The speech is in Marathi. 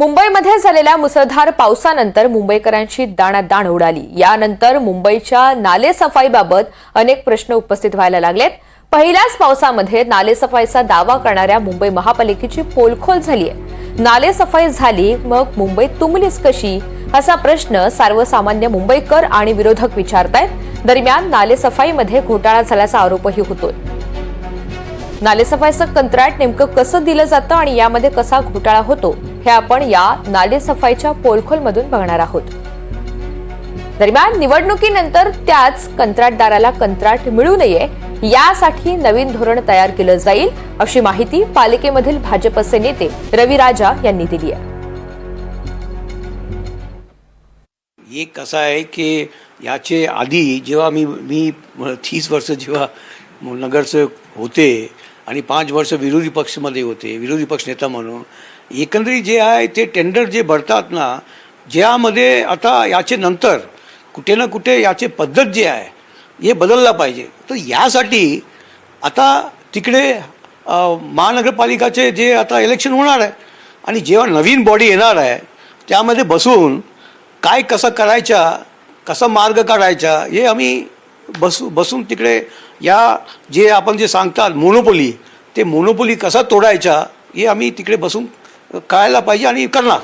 मुंबईमध्ये झालेल्या मुसळधार पावसानंतर मुंबईकरांची दाणादाण उडाली. यानंतर मुंबईच्या नालेसफाईबाबत अनेक प्रश्न उपस्थित व्हायला लागलेत. पहिल्याच पावसामध्ये नालेसफाईचा दावा करणाऱ्या मुंबई महापालिकेची पोलखोल झाली आहे. नालेसफाई झाली मग मुंबई तुंबलीच कशी? असा प्रश्न सर्वसामान्य मुंबईकर आणि विरोधक विचारतायत. दरम्यान नालेसफाईमध्ये घोटाळा झाल्याचा आरोपही होतोय. नालेसफाईचं कंत्राट नेमकं कसं दिलं जातं आणि यामध्ये कसा घोटाळा होतो? हे आपण या नालेसफाईच्या पोलखोलमधून बघणार आहोत. दरम्यान निवडणुकीनंतर त्याच कंत्राटदाराला कंत्राट मिळू नये यासाठी नवीन धोरण तयार केलं जाईल अशी माहिती पालिकेमधील भाजपचे नेते रवी राजा यांनी दिली आहे. एक कसं आहे की याचे आधी जेव्हा मी मी तीस वर्ष जेव्हा नगरसेवक होते आणि पाच वर्ष विरोधी पक्षमध्ये होते विरोधी पक्ष नेता म्हणून. एकंदरीत जे आहे ते टेंडर जे भरतात ना ज्यामध्ये आता याचे नंतर कुठे ना कुठे याचे पद्धत जे आहे हे बदलला पाहिजे. तर यासाठी आता तिकडे महानगरपालिकाचे जे आता इलेक्शन होणार आहे आणि जेव्हा नवीन बॉडी येणार आहे त्यामध्ये बसून काय कसं करायचा कसा मार्ग काढायचा हे आम्ही बसू बसून तिकडे या जे आपण जे सांगतात मोनोपोली ते मोनोपोली कसा तोडायचा हे आम्ही तिकडे बसून कळायला पाहिजे आणि करणार.